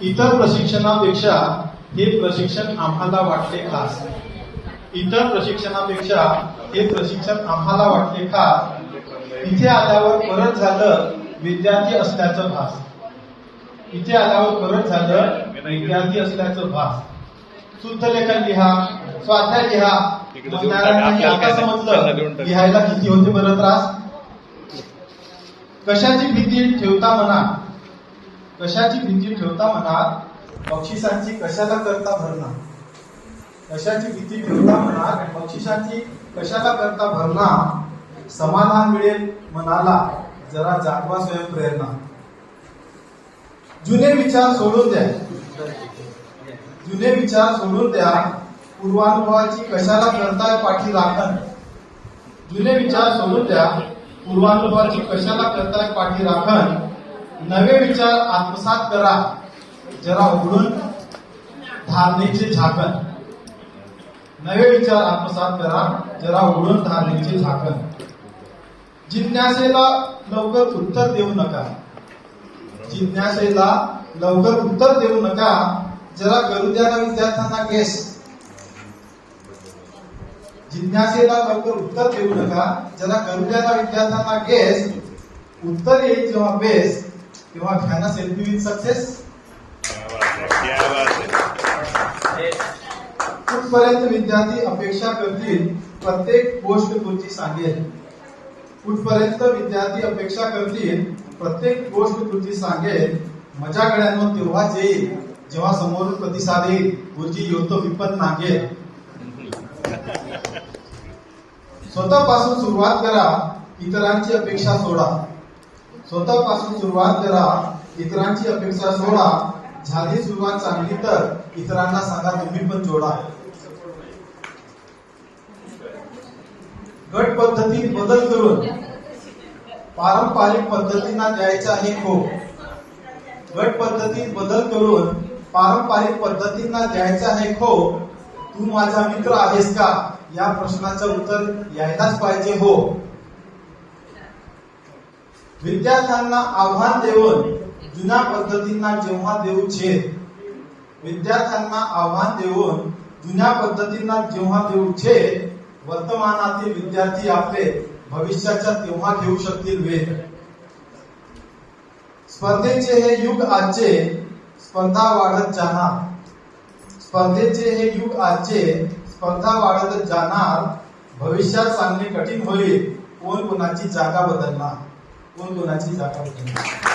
इतर प्रशिक्षणापेक्षा हे प्रशिक्षण आम्हाला वाटले खास. इतर प्रशिक्षणापेक्षा हे प्रशिक्षण आम्हाला वाटले खास. इथे आल्यावर परत झालं विद्यार्थी असल्याचं भास. इथे आल्यावर परत झालं विद्यार्थी असल्याचं भास. शुद्धलेखन लिहा स्वाध्याय लिहा. आता समजलं. लिहायला किती होते बरं त्रास? कशाची भीती ठेवता म्हणा. कशाची भीती ठेवता म्हणा बक्षिसांची कशाला करता भरणा. कशाची भीती ठेवता म्हणा बक्षिसांची कशाला करता भरणा समाधान मिळेल मनाला जरा जागवा स्वयंप्रेरणा जुने विचार सोडून द्या. जुने विचार सोडून द्या. पूर्वानुभवाची कशाला करताय पाठी राखण. जुने विचार सोडून द्या. पूर्वानुभवाची कशाला करताय पाठी राखण. नवे विचार आत्मसात करा. जरा उघडून धारणेचे झाकण. नवे विचार आत्मसात करा. जरा उघडून धारणेचे झाकण. जिज्ञासेला लवकर उत्तर देऊ नका. जिज्ञासेला लवकर उत्तर देऊ नका. जरा करू द्या ना विद्यार्थ्यांना केस जिज्ञासेला लवकर उत्तर देऊ नका. जरा करू द्या ना विद्यार्थ्यांना केस उत्तर येईल जेव्हा बेस तेव्हा घ्या ना सेल्फी विथ सक्सेस? कुठपर्यंत विद्यार्थी अपेक्षा करतील? प्रत्येक गोष्ट तुझी सांगेल. कुठपर्यंत विद्यार्थी अपेक्षा करतील? प्रत्येक गोष्ट तुझी सांगेल. मजा गड्यांवर तेव्हाच येईल जेव्हा समोरून प्रतिसाद येईल. गुरुजी योतो विपत नागेल. स्वतःपासून सुरुवात करा इतरांची अपेक्षा सोडा. स्वतःपासून सुरुवात करा. इतरांची अपेक्षा सोडा. झाली सुरुवात चांगली तर इतरांना सांगा तुम्ही पण जोडा. गट पद्धतीत बदल करून पारंपरिक पद्धतींना द्यायचा आहे खो गट पद्धतीत बदल करून पारंपरिक पद्धतींना द्यायचा आहे खो तू माझा मित्र आहेस का? या प्रश्नाचं उत्तर यायलाच पाहिजे हो. विद्यार्थ्यांना आव्हान देऊन जुन्या पद्धतींना जेव्हा देऊ छेद विद्यार्थ्यांना आव्हान देऊन जुन्या पद्धतींना जेव्हा देऊ छेद वर्तमानातील विद्यार्थी आपले भविष्याच्या तेव्हा घेऊ शकतील वेध स्पर्धेचे हे युग आजचे स्पर्धा वाढत जाणार. स्पर्धेचे हे युग आजचे स्पर्धा वाढत जाणार. भविष्यात सांगणे कठीण होईल. कोण कोणाची जागा बदलणार? कोण कोणाची जागा बदलणार